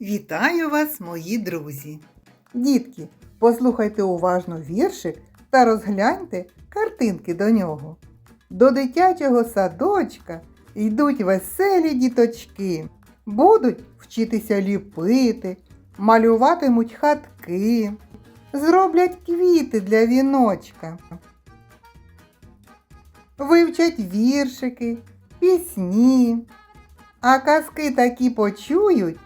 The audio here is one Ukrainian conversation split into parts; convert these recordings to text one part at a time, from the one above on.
Вітаю вас, мої друзі! Дітки, послухайте уважно віршик та розгляньте картинки до нього. До дитячого садочка йдуть веселі діточки, будуть вчитися ліпити, малюватимуть хатки, зроблять квіти для віночка, вивчать віршики, пісні, а казки такі почують,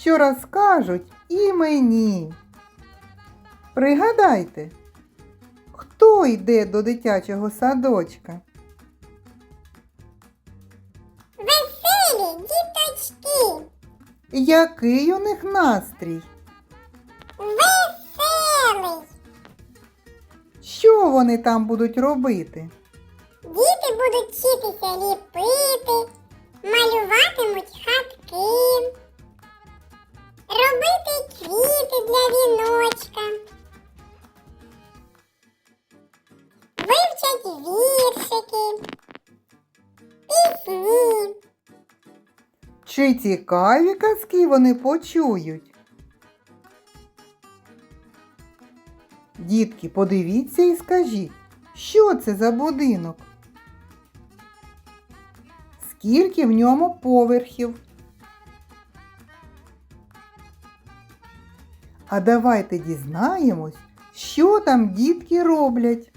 що розкажуть і мені. Пригадайте, хто йде до дитячого садочка? Веселі діточки, Який у них настрій? веселий. Що вони там будуть робити? Діти будуть вчитися ліпити, малюватимуть хатки, робити квіти для віночка, вивчать віршики, пісні. Чи цікаві казки вони почують? Дітки, подивіться і скажіть, що це за будинок? Скільки в ньому поверхів? А давайте дізнаємось, що там дітки роблять.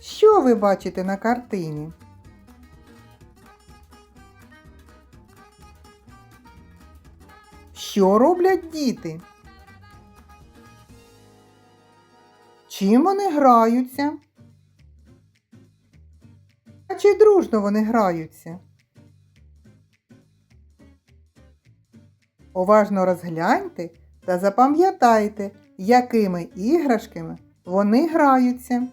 Що ви бачите на картині? Що роблять діти? Чим вони граються? А чи дружно вони граються? Уважно розгляньте та запам'ятайте, якими іграшками вони граються.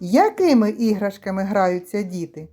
Якими іграшками граються діти?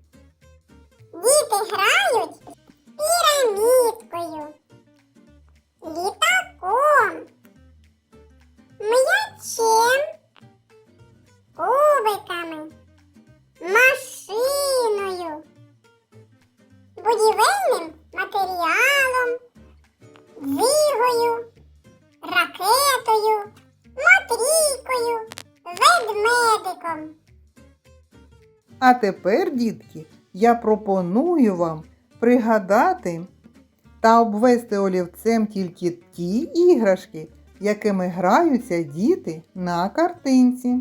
А тепер, дітки, я пропоную вам пригадати та обвести олівцем тільки ті іграшки, якими граються діти на картинці.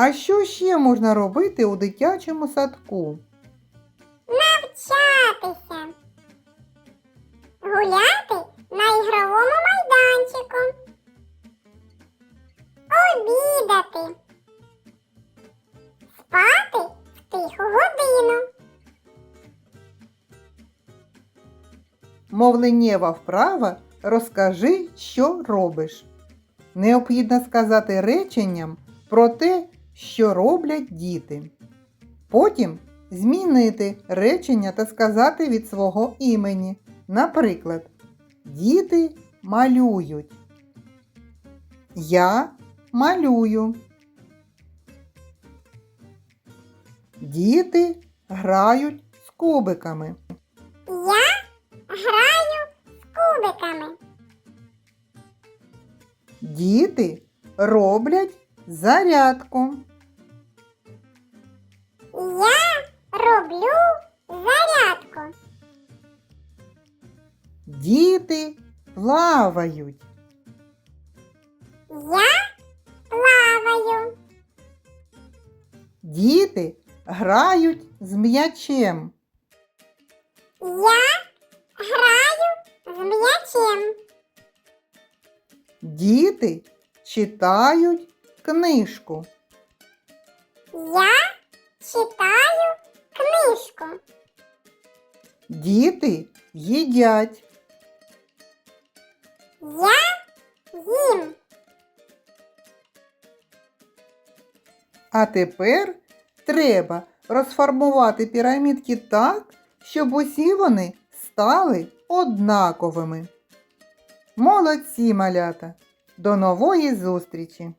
А що ще можна робити у дитячому садку? Навчатися. Гуляти Мовленнєва вправа розкажи, що робиш. Необхідно сказати реченням про те, що роблять діти. Потім змінити речення та сказати від свого імені. Наприклад, діти малюють. Я малюю. Діти грають з кубиками. Кубиками. Діти роблять зарядку. Я роблю зарядку. Діти плавають. Я плаваю. Діти грають з м'ячем. Я Діти читають книжку. Я читаю книжку. Діти їдять. Я їм. А тепер треба розфарбувати пірамідки так, щоб усі вони стали однаковими. Молодці, малята! До нової зустрічі!